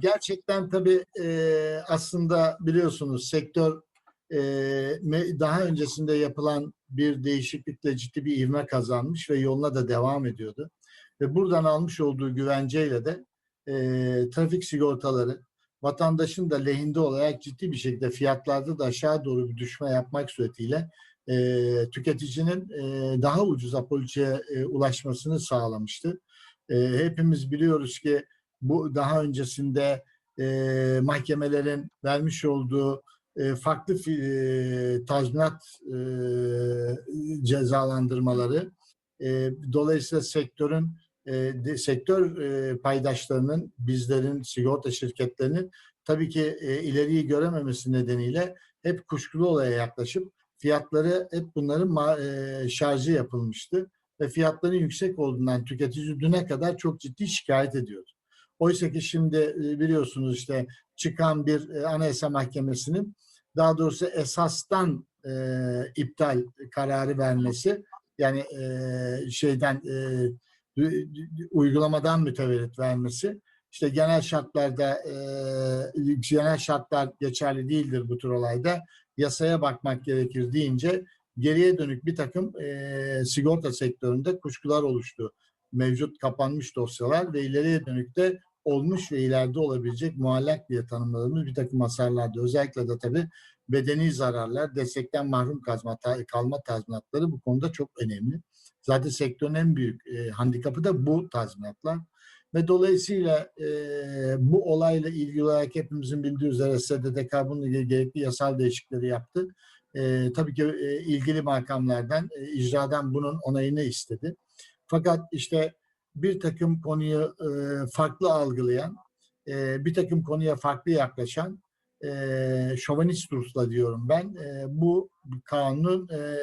Gerçekten tabii e, aslında biliyorsunuz sektör e, daha öncesinde yapılan bir değişiklikle ciddi bir ivme kazanmış ve yoluna da devam ediyordu. Ve buradan almış olduğu güvenceyle de e, trafik sigortaları vatandaşın da lehinde olarak ciddi bir şekilde fiyatlarda da aşağı doğru bir düşme yapmak suretiyle e, tüketicinin e, daha ucuza poliçeye e, ulaşmasını sağlamıştı. E, hepimiz biliyoruz ki bu daha öncesinde e, mahkemelerin vermiş olduğu e, farklı e, tazminat e, cezalandırmaları e, dolayısıyla sektörün e, de- sektör e, paydaşlarının bizlerin sigorta şirketlerinin tabii ki e, ileriyi görememesi nedeniyle hep kuşkulu olaya yaklaşıp fiyatları hep bunların ma- e, şarjı yapılmıştı ve fiyatların yüksek olduğundan tüketici düne kadar çok ciddi şikayet ediyordu. Oysa ki şimdi e, biliyorsunuz işte çıkan bir e, anayasa mahkemesinin daha doğrusu esastan e, iptal kararı vermesi yani e, şeyden e, uygulamadan mütevellit vermesi işte genel şartlarda e, genel şartlar geçerli değildir bu tür olayda yasaya bakmak gerekir deyince geriye dönük bir takım e, sigorta sektöründe kuşkular oluştu. Mevcut kapanmış dosyalar ve ileriye dönük de olmuş ve ileride olabilecek muallak diye tanımladığımız bir takım hasarlarda özellikle de tabii bedeni zararlar, destekten mahrum kalma, kalma tazminatları bu konuda çok önemli. Zaten sektörün en büyük e, handikapı da bu tazminatlar. Ve dolayısıyla e, bu olayla ilgili olarak hepimizin bildiği üzere SDDK bununla ilgili gerekli yasal değişiklikleri yaptı. E, tabii ki e, ilgili makamlardan, e, icradan bunun onayını istedi. Fakat işte bir takım konuyu e, farklı algılayan, e, bir takım konuya farklı yaklaşan e, şovenist Rus'la diyorum ben. E, bu kanunun e,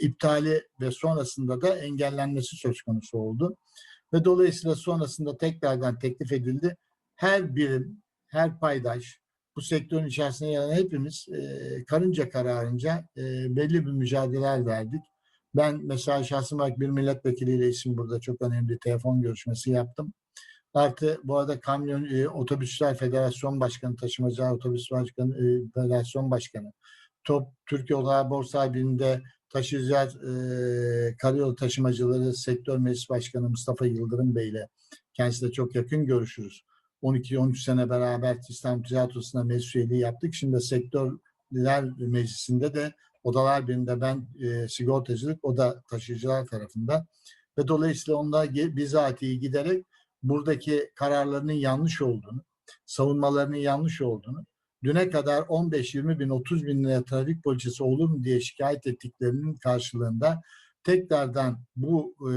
iptali ve sonrasında da engellenmesi söz konusu oldu. Ve dolayısıyla sonrasında tekrardan teklif edildi. Her birim, her paydaş, bu sektörün içerisinde yer hepimiz e, karınca kararınca e, belli bir mücadeleler verdik. Ben mesela şahsım olarak bir milletvekiliyle isim burada çok önemli telefon görüşmesi yaptım. Artı bu arada Kamyon e, Otobüsler Federasyon Başkanı, Taşımacılar Otobüs Başkanı, e, Federasyon Başkanı, Top Türkiye Odalar Borsa Birliği'nde taşıyıcılar e, karayolu taşımacıları sektör meclis başkanı Mustafa Yıldırım Bey ile kendisiyle çok yakın görüşürüz. 12-13 sene beraber İstanbul Odası'nda meclis üyeliği yaptık. Şimdi sektörler meclisinde de odalar birinde ben e, sigortacılık, o da taşıyıcılar tarafında. Ve dolayısıyla onda ge- bizatihi giderek buradaki kararlarının yanlış olduğunu, savunmalarının yanlış olduğunu, düne kadar 15-20 bin, 30 bin liraya trafik poliçesi olur mu diye şikayet ettiklerinin karşılığında tekrardan bu e,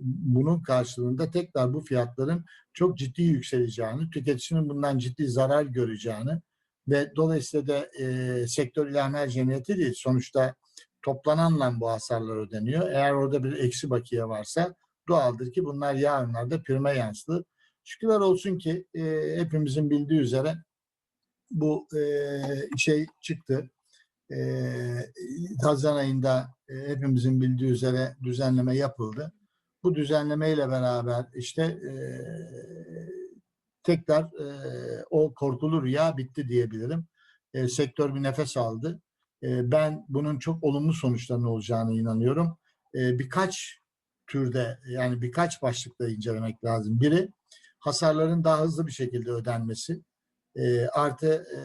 bunun karşılığında tekrar bu fiyatların çok ciddi yükseleceğini, tüketicinin bundan ciddi zarar göreceğini ve dolayısıyla da e, sektör ilanlar cemiyeti değil. Sonuçta toplananla bu hasarlar ödeniyor. Eğer orada bir eksi bakiye varsa doğaldır ki bunlar yarınlarda prime yansıtılır. Şükürler olsun ki e, hepimizin bildiği üzere bu e, şey çıktı. E, Haziran ayında e, hepimizin bildiği üzere düzenleme yapıldı. Bu düzenlemeyle beraber işte e, tekrar e, o korkulu rüya bitti diyebilirim. E, sektör bir nefes aldı. E, ben bunun çok olumlu sonuçlarının olacağına inanıyorum. E, birkaç türde yani birkaç başlıkta incelemek lazım. Biri hasarların daha hızlı bir şekilde ödenmesi. E, artı e,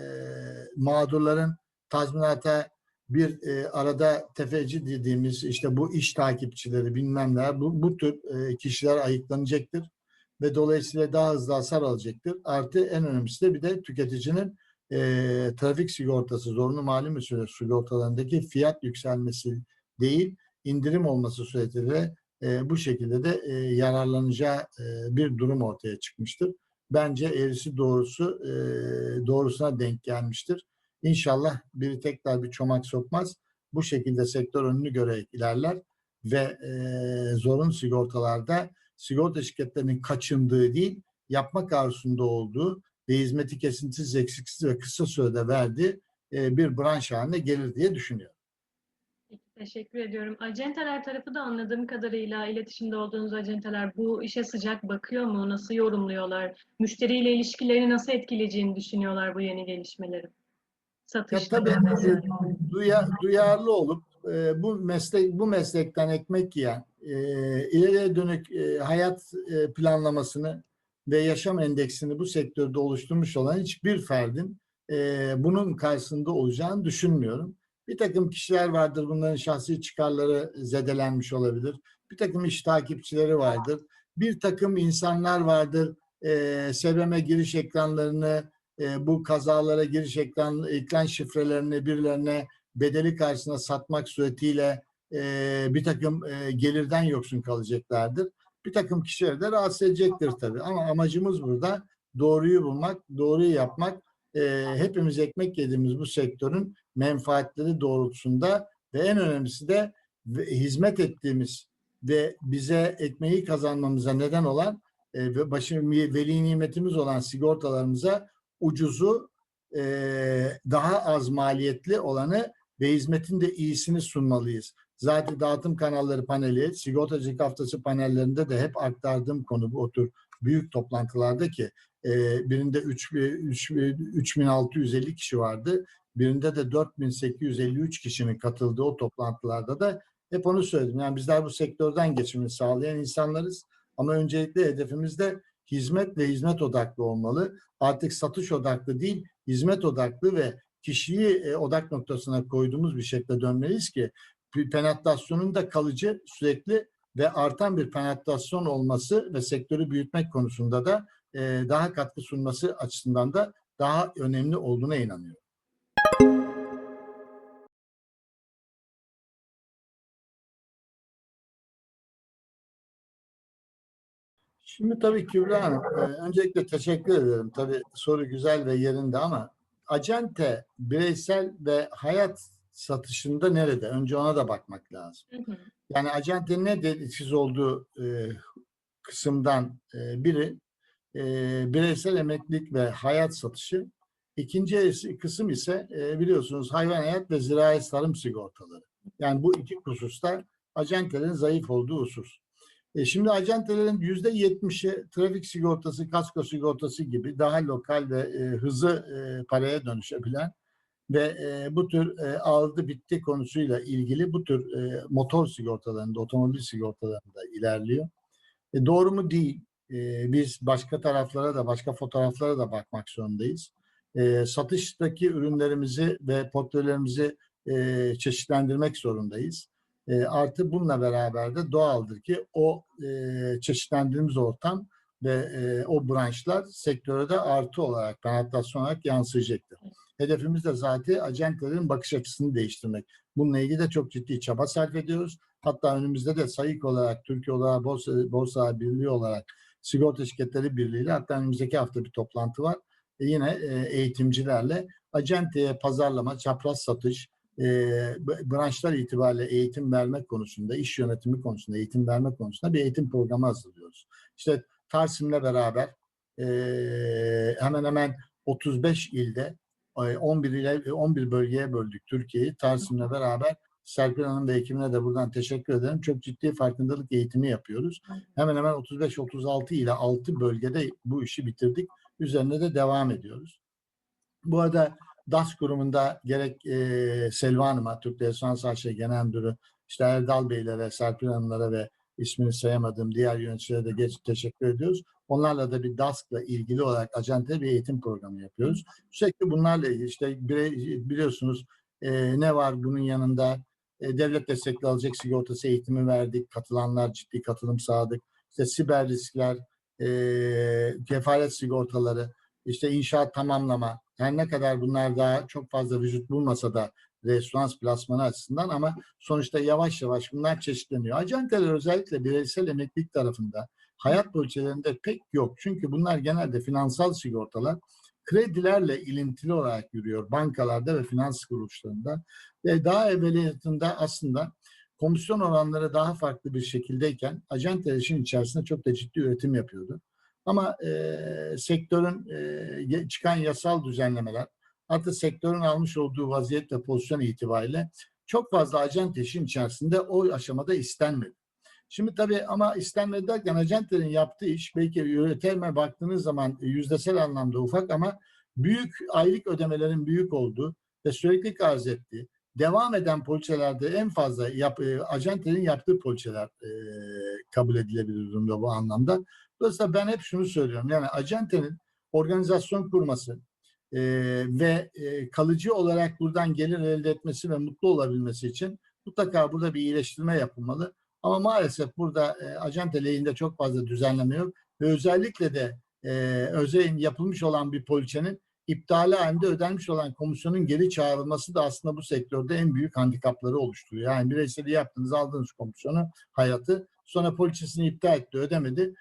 mağdurların tazminata bir e, arada tefeci dediğimiz işte bu iş takipçileri bilmem ne bu, bu tür e, kişiler ayıklanacaktır ve dolayısıyla daha hızlı hasar alacaktır. Artı en önemlisi de bir de tüketicinin e, trafik sigortası zorunlu mali müsürü sigortalarındaki fiyat yükselmesi değil indirim olması suretiyle e, bu şekilde de e, yararlanacağı e, bir durum ortaya çıkmıştır. Bence eğrisi doğrusu e, doğrusuna denk gelmiştir. İnşallah biri tekrar bir çomak sokmaz. Bu şekilde sektör önünü görerek ilerler ve e, zorun sigortalarda sigorta şirketlerinin kaçındığı değil, yapmak arzusunda olduğu ve hizmeti kesintisiz, eksiksiz ve kısa sürede verdiği e, bir branş haline gelir diye düşünüyorum. Teşekkür ediyorum. Acenteler tarafı da anladığım kadarıyla iletişimde olduğunuz acenteler bu işe sıcak bakıyor mu? Nasıl yorumluyorlar? Müşteriyle ilişkilerini nasıl etkileyeceğini düşünüyorlar bu yeni gelişmelerin? Ya Satışta tabii mesela. e, duya, duyarlı olup e, bu meslek bu meslekten ekmek yiyen e, ileriye dönük e, hayat e, planlamasını ve yaşam endeksini bu sektörde oluşturmuş olan hiçbir ferdin e, bunun karşısında olacağını düşünmüyorum. Bir takım kişiler vardır bunların şahsi çıkarları zedelenmiş olabilir. Bir takım iş takipçileri vardır. Bir takım insanlar vardır e, SBM giriş ekranlarını e, bu kazalara giriş ekran, ekran şifrelerini birilerine bedeli karşısına satmak suretiyle e, bir takım e, gelirden yoksun kalacaklardır. Bir takım kişileri de rahatsız edecektir tabii. Ama amacımız burada doğruyu bulmak, doğruyu yapmak. E, hepimiz ekmek yediğimiz bu sektörün menfaatleri doğrultusunda ve en önemlisi de hizmet ettiğimiz ve bize ekmeği kazanmamıza neden olan e, ve başı veli nimetimiz olan sigortalarımıza ucuzu e, daha az maliyetli olanı ve hizmetin de iyisini sunmalıyız. Zaten dağıtım kanalları paneli, sigortacılık haftası panellerinde de hep aktardığım konu bu otur büyük toplantılarda ki e, birinde 3, 3, 3650 kişi vardı. Birinde de 4853 kişinin katıldığı o toplantılarda da hep onu söyledim. Yani bizler bu sektörden geçimini sağlayan insanlarız. Ama öncelikle hedefimiz de hizmet ve hizmet odaklı olmalı. Artık satış odaklı değil, hizmet odaklı ve kişiyi e, odak noktasına koyduğumuz bir şekilde dönmeliyiz ki penetrasyonun da kalıcı, sürekli ve artan bir penetrasyon olması ve sektörü büyütmek konusunda da e, daha katkı sunması açısından da daha önemli olduğuna inanıyorum. Şimdi tabii Kübra Hanım, e, öncelikle teşekkür ederim. Tabii soru güzel ve yerinde ama acente bireysel ve hayat satışında nerede? Önce ona da bakmak lazım. Hı hı. Yani acentenin ne dediğiniz olduğu e, kısımdan e, biri e, bireysel emeklilik ve hayat satışı. İkinci kısım ise e, biliyorsunuz hayvan hayat ve zirai tarım sigortaları. Yani bu iki hususta acentelerin zayıf olduğu husus. E, şimdi acentelerin yüzde yetmişi trafik sigortası, kasko sigortası gibi daha lokal ve e, hızlı e, paraya dönüşebilen ve e, bu tür e, aldı bitti konusuyla ilgili bu tür e, motor sigortalarında, otomobil sigortalarında ilerliyor. E, doğru mu değil? E, biz başka taraflara da, başka fotoğraflara da bakmak zorundayız. E, satıştaki ürünlerimizi ve portföylerimizi e, çeşitlendirmek zorundayız. E, artı bununla beraber de doğaldır ki o e, çeşitlendirdiğimiz ortam ve e, o branşlar sektöre de artı olarak, penetrasyon olarak yansıyacaktır. Hedefimiz de zaten acentelerin bakış açısını değiştirmek. Bununla ilgili de çok ciddi çaba sarf ediyoruz. Hatta önümüzde de sayık olarak, Türkiye olarak, Borsa, Borsa Birliği olarak, Sigorta Şirketleri Birliği ile hatta önümüzdeki hafta bir toplantı var. E, yine e, eğitimcilerle acenteye pazarlama, çapraz satış, e, branşlar itibariyle eğitim vermek konusunda, iş yönetimi konusunda, eğitim vermek konusunda bir eğitim programı hazırlıyoruz. İşte Tarsim'le beraber e, hemen hemen 35 ilde 11 ile 11 bölgeye böldük Türkiye'yi. Tarsim'le beraber Serpil Hanım ve ekibine de buradan teşekkür ederim. Çok ciddi farkındalık eğitimi yapıyoruz. Hemen hemen 35-36 ile 6 bölgede bu işi bitirdik. Üzerine de devam ediyoruz. Bu arada DAS kurumunda gerek e, Selva Hanım'a, Türk Restoran AŞ Genel Müdürü, işte Erdal Beylere, Serpil Hanımlara ve ismini sayamadığım diğer yöneticilere de geç teşekkür ediyoruz. Onlarla da bir DASK'la ilgili olarak acente bir eğitim programı yapıyoruz. Sürekli bunlarla işte biliyorsunuz e, ne var bunun yanında e, devlet destekli alacak sigortası eğitimi verdik. Katılanlar ciddi katılım sağladık. İşte siber riskler, e, kefalet sigortaları, işte inşaat tamamlama. Her ne kadar bunlar daha çok fazla vücut bulmasa da restoran plasmanı açısından ama sonuçta yavaş yavaş bunlar çeşitleniyor. Acenteler özellikle bireysel emeklilik tarafında hayat poliçelerinde pek yok. Çünkü bunlar genelde finansal sigortalar kredilerle ilintili olarak yürüyor bankalarda ve finans kuruluşlarında. Ve daha evveliyatında aslında komisyon oranları daha farklı bir şekildeyken acenteler işin içerisinde çok da ciddi üretim yapıyordu. Ama e, sektörün e, çıkan yasal düzenlemeler artık sektörün almış olduğu vaziyet ve pozisyon itibariyle çok fazla acente işin içerisinde o aşamada istenmedi. Şimdi tabii ama istenmedi derken acentelerin yaptığı iş belki yönetime baktığınız zaman yüzdesel anlamda ufak ama büyük aylık ödemelerin büyük olduğu ve sürekli arz ettiği devam eden poliçelerde en fazla yap, e, yaptığı poliçeler e, kabul edilebilir durumda bu anlamda. Dolayısıyla ben hep şunu söylüyorum. Yani acentenin organizasyon kurması e, ve e, kalıcı olarak buradan gelir elde etmesi ve mutlu olabilmesi için mutlaka burada bir iyileştirme yapılmalı. Ama maalesef burada e, acente lehinde çok fazla düzenleme yok ve özellikle de e, özeyin yapılmış olan bir poliçenin iptali halinde ödenmiş olan komisyonun geri çağrılması da aslında bu sektörde en büyük handikapları oluşturuyor. Yani bireyseli yaptınız, aldınız komisyonu, hayatı, sonra poliçesini iptal etti, ödemedi.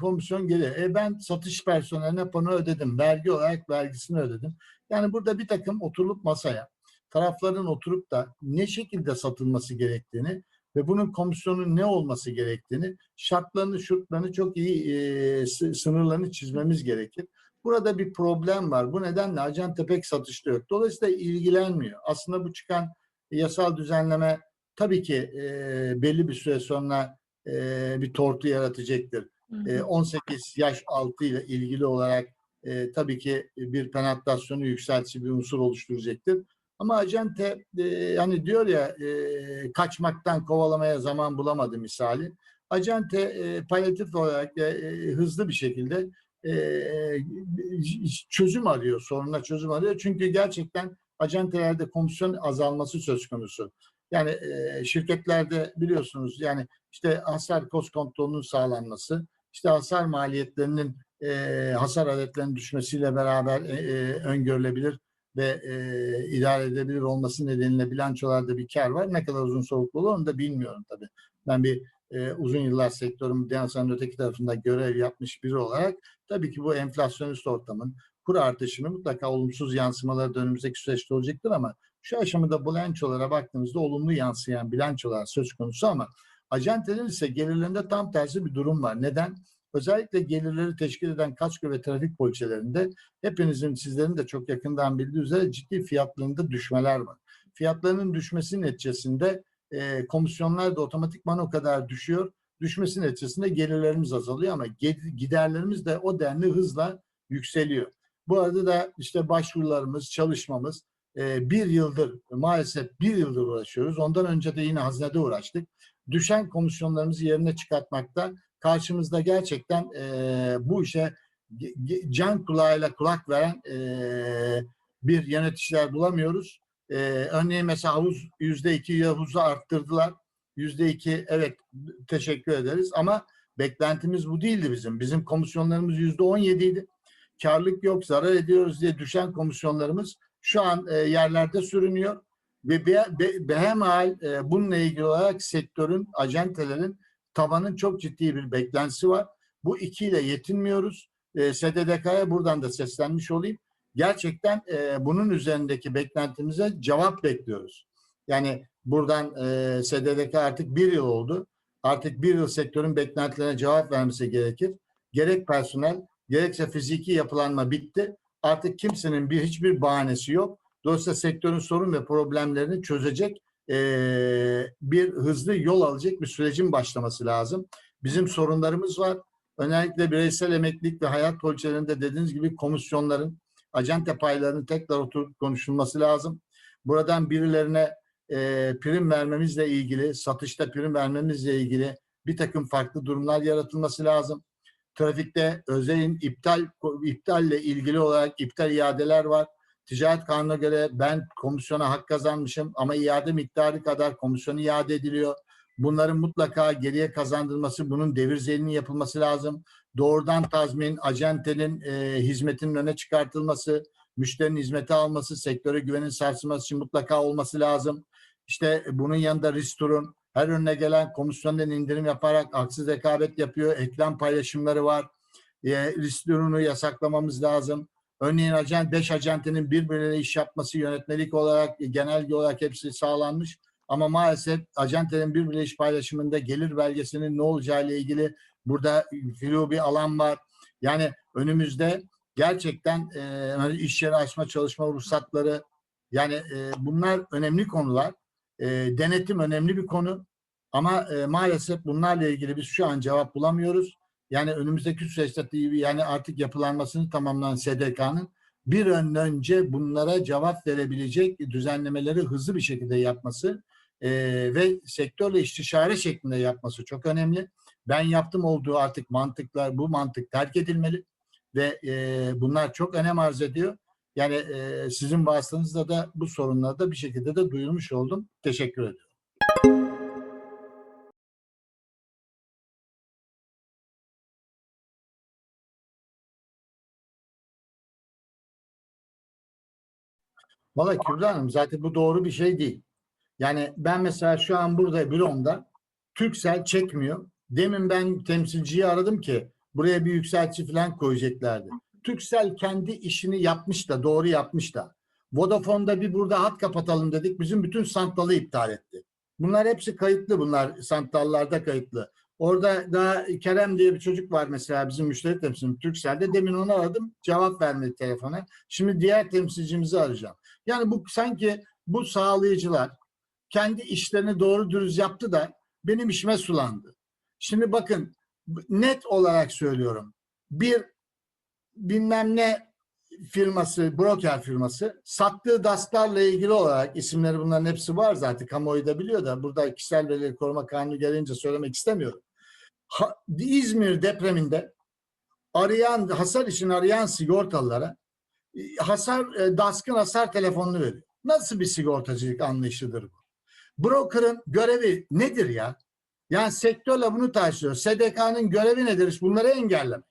Komisyon geri. E ben satış personeline pano ödedim, vergi olarak vergisini ödedim. Yani burada bir takım oturulup masaya, tarafların oturup da ne şekilde satılması gerektiğini ve bunun komisyonun ne olması gerektiğini, şartlarını, şurtlarını çok iyi e, sı- sınırlarını çizmemiz gerekir. Burada bir problem var. Bu nedenle acente pek satışta yok. Dolayısıyla ilgilenmiyor. Aslında bu çıkan yasal düzenleme tabii ki e, belli bir süre sonra e, bir tortu yaratacaktır. Hı hı. E, 18 yaş altı ile ilgili olarak e, tabii ki bir penetrasyonu yükseltici bir unsur oluşturacaktır. Ama acente e, hani diyor ya e, kaçmaktan kovalamaya zaman bulamadı misali. Acente e, palyatif olarak e, hızlı bir şekilde e, çözüm arıyor, soruna çözüm arıyor. Çünkü gerçekten acentelerde komisyon azalması söz konusu. Yani e, şirketlerde biliyorsunuz yani işte hasar kost kontrolünün sağlanması, işte hasar maliyetlerinin e, hasar adetlerinin düşmesiyle beraber e, e, öngörülebilir ve e, idare edilebilir olması nedeniyle bilançolarda bir kar var. Ne kadar uzun soluklu olur onu da bilmiyorum tabii. Ben bir e, uzun yıllar sektörün Diyansa'nın öteki tarafında görev yapmış biri olarak tabii ki bu enflasyonist ortamın kur artışının mutlaka olumsuz yansımaları da önümüzdeki süreçte olacaktır ama şu aşamada bilançolara baktığımızda olumlu yansıyan bilançolar söz konusu ama acentelerin ise gelirlerinde tam tersi bir durum var. Neden? Özellikle gelirleri teşkil eden kasko ve trafik poliçelerinde hepinizin sizlerin de çok yakından bildiği üzere ciddi fiyatlarında düşmeler var. Fiyatlarının düşmesi neticesinde e, komisyonlar da otomatikman o kadar düşüyor. Düşmesi neticesinde gelirlerimiz azalıyor ama giderlerimiz de o denli hızla yükseliyor. Bu arada da işte başvurularımız, çalışmamız e, bir yıldır maalesef bir yıldır uğraşıyoruz. Ondan önce de yine hazinede uğraştık. Düşen komisyonlarımızı yerine çıkartmakta karşımızda gerçekten e, bu işe can kulağıyla kulak veren e, bir yöneticiler bulamıyoruz. E, örneğin mesela havuz yüzde iki havuzu arttırdılar. Yüzde iki evet teşekkür ederiz ama beklentimiz bu değildi bizim. Bizim komisyonlarımız yüzde on yediydi. Karlık yok, zarar ediyoruz diye düşen komisyonlarımız şu an e, yerlerde sürünüyor. Ve be, be, behemhal e, bununla ilgili olarak sektörün, acentelerin tabanın çok ciddi bir beklentisi var. Bu ikiyle yetinmiyoruz. E, SDDK'ya buradan da seslenmiş olayım. Gerçekten e, bunun üzerindeki beklentimize cevap bekliyoruz. Yani buradan e, SDDK artık bir yıl oldu. Artık bir yıl sektörün beklentilerine cevap vermesi gerekir. Gerek personel, gerekse fiziki yapılanma bitti. Artık kimsenin bir hiçbir bahanesi yok. Dolayısıyla sektörün sorun ve problemlerini çözecek e, bir hızlı yol alacak bir sürecin başlaması lazım. Bizim sorunlarımız var. Özellikle bireysel emeklilik ve hayat poliçelerinde dediğiniz gibi komisyonların, acente paylarının tekrar oturup konuşulması lazım. Buradan birilerine e, prim vermemizle ilgili, satışta prim vermemizle ilgili bir takım farklı durumlar yaratılması lazım. Trafikte özelin iptal iptalle ilgili olarak iptal iadeler var. Ticaret kanuna göre ben komisyona hak kazanmışım ama iade miktarı kadar komisyon iade ediliyor. Bunların mutlaka geriye kazandırılması, bunun devir zelinin yapılması lazım. Doğrudan tazmin, acentenin e, hizmetinin öne çıkartılması, müşterinin hizmeti alması, sektöre güvenin sarsılması için mutlaka olması lazım. İşte bunun yanında Ristur'un her önüne gelen komisyondan indirim yaparak haksız rekabet yapıyor. Ekran paylaşımları var. E, Ristur'unu yasaklamamız lazım. Örneğin acent, 5 acentenin birbirine iş yapması yönetmelik olarak, genelge olarak hepsi sağlanmış. Ama maalesef acentelerin birbirine iş paylaşımında gelir belgesinin ne olacağı ile ilgili burada filo bir alan var. Yani önümüzde gerçekten e, iş yeri açma çalışma ruhsatları yani e, bunlar önemli konular. E, denetim önemli bir konu ama e, maalesef bunlarla ilgili biz şu an cevap bulamıyoruz. Yani önümüzdeki süreçte yani artık yapılanmasını tamamlanan SDK'nın bir an önce bunlara cevap verebilecek düzenlemeleri hızlı bir şekilde yapması e, ve sektörle istişare şeklinde yapması çok önemli. Ben yaptım olduğu artık mantıklar, bu mantık terk edilmeli ve e, bunlar çok önem arz ediyor. Yani e, sizin vasıtanızla da bu sorunları da bir şekilde de duyurmuş oldum. Teşekkür ediyorum. Valla Kübra Hanım zaten bu doğru bir şey değil. Yani ben mesela şu an burada büromda Türksel çekmiyor. Demin ben temsilciyi aradım ki buraya bir yükseltici falan koyacaklardı. Türksel kendi işini yapmış da doğru yapmış da. Vodafone'da bir burada hat kapatalım dedik. Bizim bütün santralı iptal etti. Bunlar hepsi kayıtlı bunlar. Santrallarda kayıtlı. Orada daha Kerem diye bir çocuk var mesela bizim müşteri temsilcimiz Türksel'de. Demin onu aradım. Cevap vermedi telefona. Şimdi diğer temsilcimizi arayacağım. Yani bu sanki bu sağlayıcılar kendi işlerini doğru dürüst yaptı da benim işime sulandı. Şimdi bakın net olarak söylüyorum. Bir bilmem ne firması, broker firması sattığı DASK'larla ilgili olarak isimleri bunların hepsi var zaten kamuoyu da biliyor da burada kişisel verileri koruma kanunu gelince söylemek istemiyorum. İzmir depreminde arayan hasar için arayan sigortalılara e, hasar e, DASK'ın hasar telefonunu veriyor. Nasıl bir sigortacılık anlayışıdır bu? Broker'ın görevi nedir ya? Yani sektörle bunu tartışıyor. SDK'nın görevi nedir? Bunları engellemek.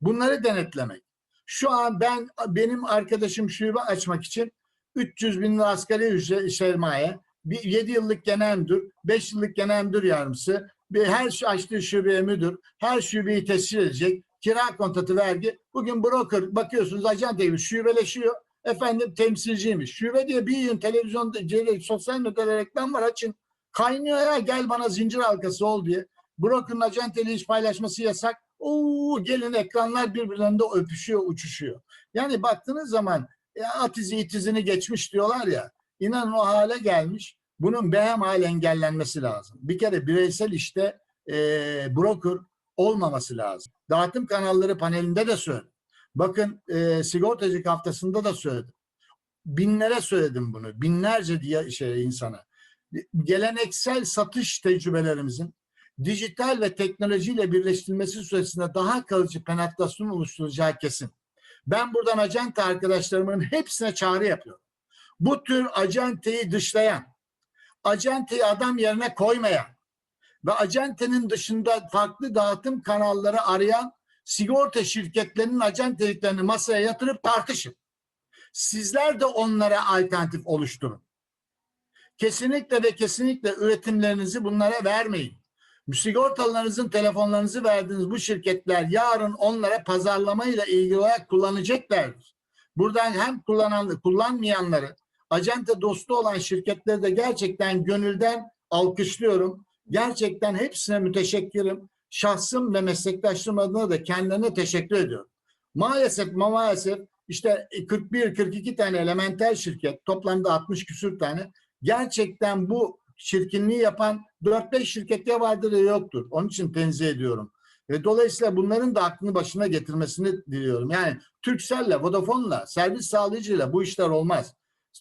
Bunları denetlemek. Şu an ben benim arkadaşım şube açmak için 300 bin lira asgari ücret sermaye, bir 7 yıllık genel müdür, 5 yıllık genel müdür yardımcısı, bir her açtığı şubeye müdür, her şubeyi tescil edecek, kira kontratı vergi. Bugün broker bakıyorsunuz ajan değil şubeleşiyor. Efendim temsilciymiş. Şube diye bir yığın televizyonda, sosyal medyada reklam var açın. Kaynıyor ya gel bana zincir halkası ol diye. Broker'ın acenteli iş paylaşması yasak. Oo gelin ekranlar birbirlerinde öpüşüyor, uçuşuyor. Yani baktığınız zaman e, at izi it izini geçmiş diyorlar ya. İnanın o hale gelmiş. Bunun behem hale engellenmesi lazım. Bir kere bireysel işte e, broker olmaması lazım. Dağıtım kanalları panelinde de söyledim. Bakın e, sigortacılık haftasında da söyledim. Binlere söyledim bunu. Binlerce diye şey insana. Geleneksel satış tecrübelerimizin dijital ve teknolojiyle birleştirilmesi süresinde daha kalıcı penetrasyon oluşturacağı kesin. Ben buradan acente arkadaşlarımın hepsine çağrı yapıyorum. Bu tür acenteyi dışlayan, acenteyi adam yerine koymayan ve acentenin dışında farklı dağıtım kanalları arayan sigorta şirketlerinin acenteliklerini masaya yatırıp tartışın. Sizler de onlara alternatif oluşturun. Kesinlikle ve kesinlikle üretimlerinizi bunlara vermeyin. Sigortalarınızın telefonlarınızı verdiğiniz bu şirketler yarın onlara pazarlamayla ilgili olarak kullanacaklardır. Buradan hem kullanan, kullanmayanları, acente dostu olan şirketleri de gerçekten gönülden alkışlıyorum. Gerçekten hepsine müteşekkirim. Şahsım ve meslektaşlarım adına da kendilerine teşekkür ediyorum. Maalesef maalesef işte 41-42 tane elementer şirket toplamda 60 küsür tane gerçekten bu çirkinliği yapan 4-5 şirket ya vardır ya yoktur. Onun için tenzih ediyorum. Ve dolayısıyla bunların da aklını başına getirmesini diliyorum. Yani Turkcell'le, Vodafone'la, servis sağlayıcıyla bu işler olmaz.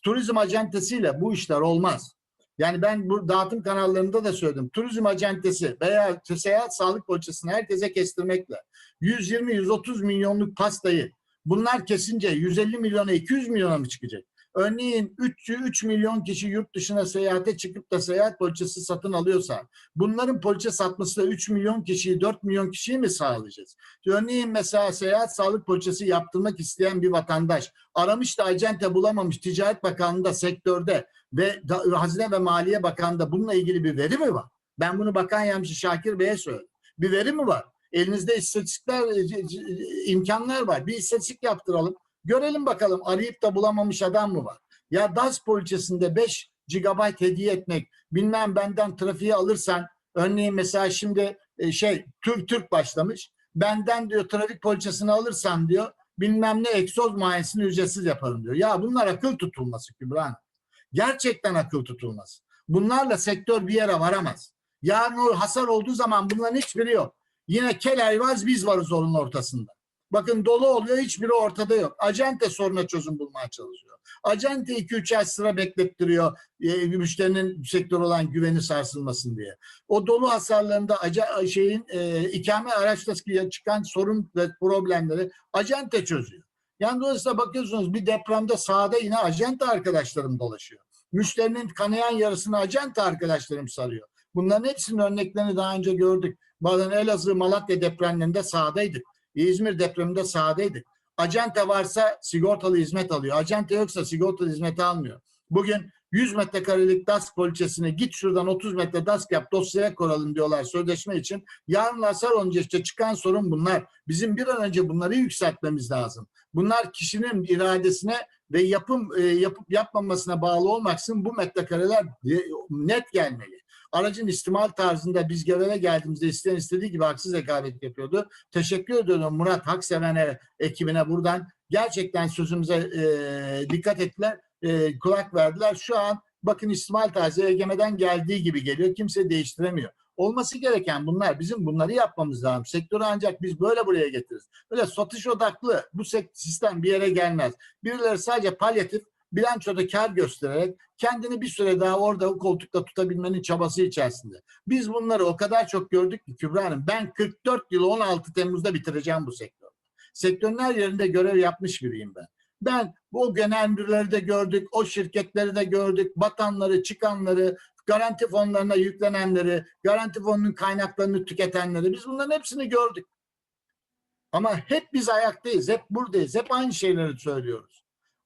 Turizm acentesiyle bu işler olmaz. Yani ben bu dağıtım kanallarında da söyledim. Turizm acentesi veya seyahat sağlık poliçesini herkese kestirmekle 120-130 milyonluk pastayı bunlar kesince 150 milyona 200 milyona mı çıkacak? Örneğin 3, 3 milyon kişi yurt dışına seyahate çıkıp da seyahat poliçesi satın alıyorsa bunların poliçe satması da 3 milyon kişiyi 4 milyon kişiyi mi sağlayacağız? Örneğin mesela seyahat sağlık poliçesi yaptırmak isteyen bir vatandaş aramış da acente bulamamış Ticaret Bakanlığı'nda sektörde ve Hazine ve Maliye Bakanlığı'nda bununla ilgili bir veri mi var? Ben bunu Bakan Yardımcısı Şakir Bey'e söyledim. Bir veri mi var? Elinizde istatistikler, imkanlar var. Bir istatistik yaptıralım. Görelim bakalım arayıp da bulamamış adam mı var? Ya DAS poliçesinde 5 GB hediye etmek, bilmem benden trafiği alırsan, örneğin mesela şimdi e, şey Türk Türk başlamış. Benden diyor trafik poliçesini alırsan diyor, bilmem ne egzoz muayenesini ücretsiz yaparım diyor. Ya bunlar akıl tutulması Kübra Hanım. Gerçekten akıl tutulması. Bunlarla sektör bir yere varamaz. Yarın o hasar olduğu zaman bunların hiçbiri yok. Yine kel ayvaz biz varız onun ortasında. Bakın dolu oluyor hiçbiri ortada yok. Acente soruna çözüm bulmaya çalışıyor. Acente 2-3 ay sıra beklettiriyor e, müşterinin sektör olan güveni sarsılmasın diye. O dolu hasarlarında aca, şeyin e, ikame araçta çıkan sorun ve problemleri acente çözüyor. Yani dolayısıyla bakıyorsunuz bir depremde sahada yine acente arkadaşlarım dolaşıyor. Müşterinin kanayan yarısını acente arkadaşlarım sarıyor. Bunların hepsinin örneklerini daha önce gördük. Bazen Elazığ, Malatya depremlerinde sahadaydık. İzmir depreminde sahadaydık. Acente varsa sigortalı hizmet alıyor. Acente yoksa sigortalı hizmet almıyor. Bugün 100 metrekarelik DASK poliçesini git şuradan 30 metre DASK yap dosyaya koyalım diyorlar sözleşme için. Yarın hasar olunca işte çıkan sorun bunlar. Bizim bir an önce bunları yükseltmemiz lazım. Bunlar kişinin iradesine ve yapım e, yapıp yapmamasına bağlı olmaksızın bu metrekareler e, net gelmeli. Aracın istimal tarzında biz göreve geldiğimizde isteyen istediği gibi haksız rekabet yapıyordu. Teşekkür ediyorum Murat Hakseven'e ekibine buradan. Gerçekten sözümüze e, dikkat ettiler, e, kulak verdiler. Şu an bakın istimal tarzı EGM'den geldiği gibi geliyor. Kimse değiştiremiyor. Olması gereken bunlar. Bizim bunları yapmamız lazım. Sektörü ancak biz böyle buraya getiririz. Böyle satış odaklı bu sistem bir yere gelmez. Birileri sadece palyatif bilançoda kar göstererek kendini bir süre daha orada o koltukta tutabilmenin çabası içerisinde. Biz bunları o kadar çok gördük ki Kübra Hanım. Ben 44 yıl 16 Temmuz'da bitireceğim bu sektörü. Sektörün her yerinde görev yapmış biriyim ben. Ben o genel müdürleri de gördük, o şirketleri de gördük, batanları, çıkanları, garanti fonlarına yüklenenleri, garanti fonunun kaynaklarını tüketenleri biz bunların hepsini gördük. Ama hep biz ayaktayız, hep buradayız, hep aynı şeyleri söylüyoruz.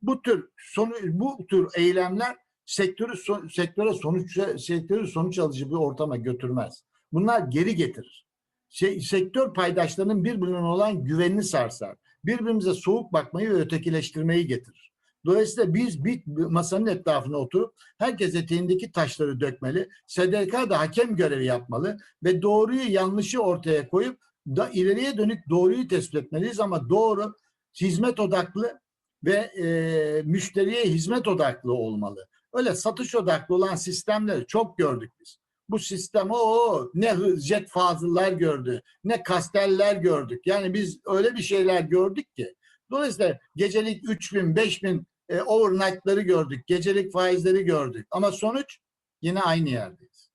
Bu tür sonu, bu tür eylemler sektörü son, sektöre sonuç sektörü sonuç alıcı bir ortama götürmez. Bunlar geri getirir. Şey, sektör paydaşlarının birbirine olan güvenini sarsar. Birbirimize soğuk bakmayı ve ötekileştirmeyi getirir. Dolayısıyla biz bir masanın etrafına oturup herkes eteğindeki taşları dökmeli. SDK da hakem görevi yapmalı ve doğruyu yanlışı ortaya koyup da ileriye dönük doğruyu tespit etmeliyiz ama doğru hizmet odaklı ve e, müşteriye hizmet odaklı olmalı. Öyle satış odaklı olan sistemleri çok gördük biz. Bu sistem o ne jet fazıllar gördü, ne kasteller gördük. Yani biz öyle bir şeyler gördük ki. Dolayısıyla gecelik 3000, 5000 e, overnight'ları gördük, gecelik faizleri gördük. Ama sonuç yine aynı yerdeyiz.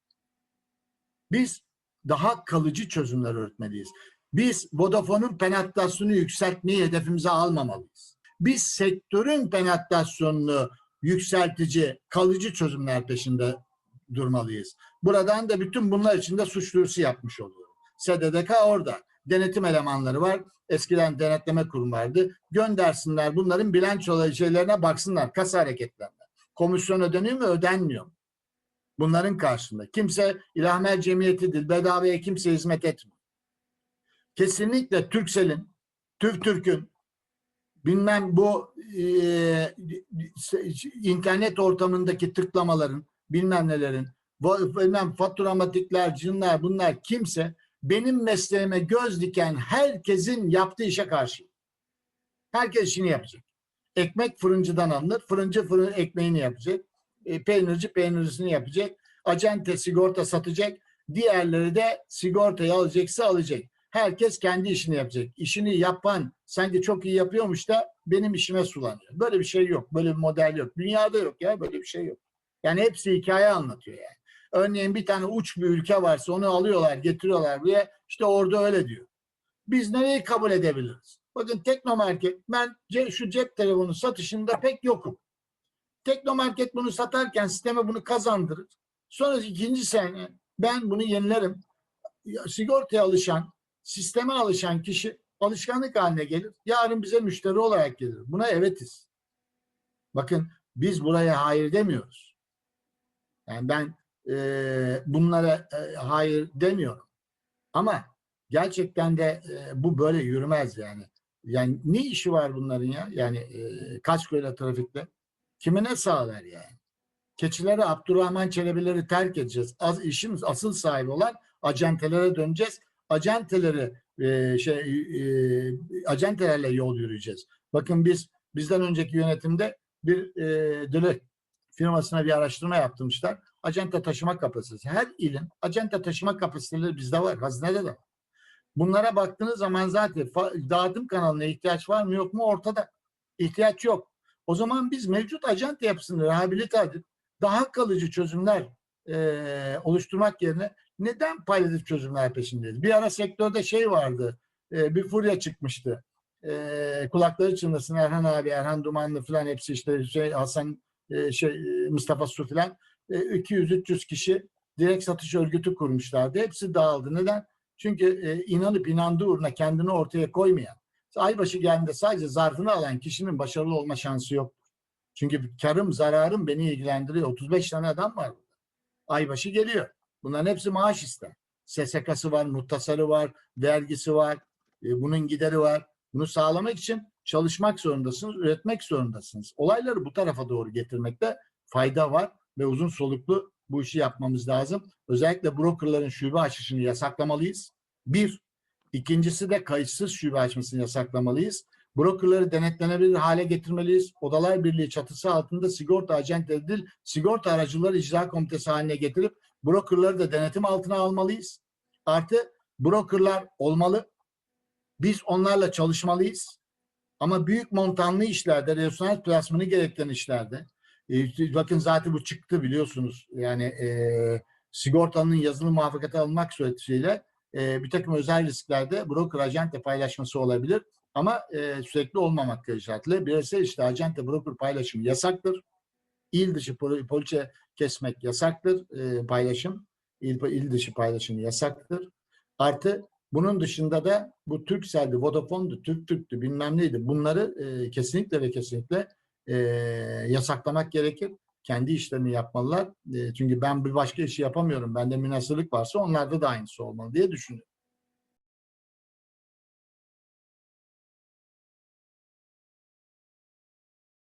Biz daha kalıcı çözümler üretmeliyiz. Biz Vodafone'un penetrasyonu yükseltmeyi hedefimize almamalıyız. Biz sektörün penetrasyonunu yükseltici, kalıcı çözümler peşinde durmalıyız. Buradan da bütün bunlar için de suç duyurusu yapmış oluyorum. SDDK orada. Denetim elemanları var. Eskiden denetleme kurum vardı. Göndersinler bunların bilanço şeylerine baksınlar. Kasa hareketlerine. Komisyon ödeniyor mu ödenmiyor mu? Bunların karşısında. Kimse ilahmer cemiyetidir. Bedavaya kimse hizmet etmiyor. Kesinlikle Türksel'in, Türk Türk'ün bilmem bu e, internet ortamındaki tıklamaların bilmem nelerin bilmem faturamatikler, cinler bunlar kimse benim mesleğime göz diken herkesin yaptığı işe karşı. Herkes işini yapacak. Ekmek fırıncıdan alınır. Fırıncı fırın ekmeğini yapacak. E, peynirci peynircisini yapacak. Acente sigorta satacak. Diğerleri de sigortayı alacaksa alacak. Herkes kendi işini yapacak. İşini yapan sanki çok iyi yapıyormuş da benim işime sulanıyor. Böyle bir şey yok. Böyle bir model yok. Dünyada yok ya böyle bir şey yok. Yani hepsi hikaye anlatıyor yani. Örneğin bir tane uç bir ülke varsa onu alıyorlar, getiriyorlar buraya. İşte orada öyle diyor. Biz nereyi kabul edebiliriz? Bakın Teknomarket, ben şu cep telefonu satışında pek yokum. Teknomarket bunu satarken sisteme bunu kazandırır. Sonra ikinci sene ben bunu yenilerim. Sigortaya alışan, sisteme alışan kişi alışkanlık haline gelir. Yarın bize müşteri olarak gelir. Buna evetiz. Bakın biz buraya hayır demiyoruz. Yani ben e, bunlara e, hayır demiyorum. Ama gerçekten de e, bu böyle yürümez yani. Yani ne işi var bunların ya? Yani e, Kaçköy'le trafikte. Kime ne sağlar yani? Keçileri Abdurrahman Çelebileri terk edeceğiz. Az, işimiz asıl sahibi olan acentelere döneceğiz. Acenteleri e, şey e, acentelerle yol yürüyeceğiz. Bakın biz bizden önceki yönetimde bir e, Dile firmasına bir araştırma yaptırmışlar. acente taşıma kapasitesi. Her ilin acente taşıma kapasiteleri bizde var. Hazinede de var. Bunlara baktığınız zaman zaten dağıtım kanalına ihtiyaç var mı yok mu ortada. İhtiyaç yok. O zaman biz mevcut acente yapısını rehabilite edip daha kalıcı çözümler eee, oluşturmak yerine neden palyatif çözümler peşindeyiz? Bir ara sektörde şey vardı, eee, bir furya çıkmıştı. Eee, kulakları çınlasın Erhan abi, Erhan Dumanlı falan hepsi işte şey Hasan eee, şey eee, Mustafa Su falan 200-300 kişi direkt satış örgütü kurmuşlardı. Hepsi dağıldı. Neden? Çünkü e, inanıp inandığı uğruna kendini ortaya koymayan, aybaşı geldiğinde sadece zarfını alan kişinin başarılı olma şansı yok. Çünkü karım, zararım beni ilgilendiriyor. 35 tane adam var burada. Aybaşı geliyor. Bunların hepsi maaş ister. SSK'sı var, muhtasarı var, vergisi var, e, bunun gideri var. Bunu sağlamak için çalışmak zorundasınız, üretmek zorundasınız. Olayları bu tarafa doğru getirmekte fayda var ve uzun soluklu bu işi yapmamız lazım. Özellikle brokerların şube açışını yasaklamalıyız. Bir. İkincisi de kayıtsız şube açmasını yasaklamalıyız. Brokerları denetlenebilir hale getirmeliyiz. Odalar Birliği çatısı altında sigorta acentleri değil, sigorta aracıları icra komitesi haline getirip brokerları da denetim altına almalıyız. Artı brokerlar olmalı. Biz onlarla çalışmalıyız. Ama büyük montanlı işlerde, resonans plasmanı gerektiren işlerde, e, bakın zaten bu çıktı biliyorsunuz. Yani e, sigortanın yazılı muvaffakata alınmak suretiyle e, bir takım özel risklerde broker acentle paylaşması olabilir. Ama e, sürekli olmamak şartıyla bireysel işte acentle broker paylaşımı yasaktır. İl dışı pol- poliçe kesmek yasaktır e, paylaşım. İl, il dışı paylaşım yasaktır. Artı bunun dışında da bu Turkcell'di, Vodafone'du, Türk Türk'tü bilmem neydi. Bunları e, kesinlikle ve kesinlikle e, yasaklamak gerekir. Kendi işlerini yapmalılar. E, çünkü ben bir başka işi yapamıyorum. Bende münasırlık varsa onlarda da aynısı olmalı diye düşünüyorum.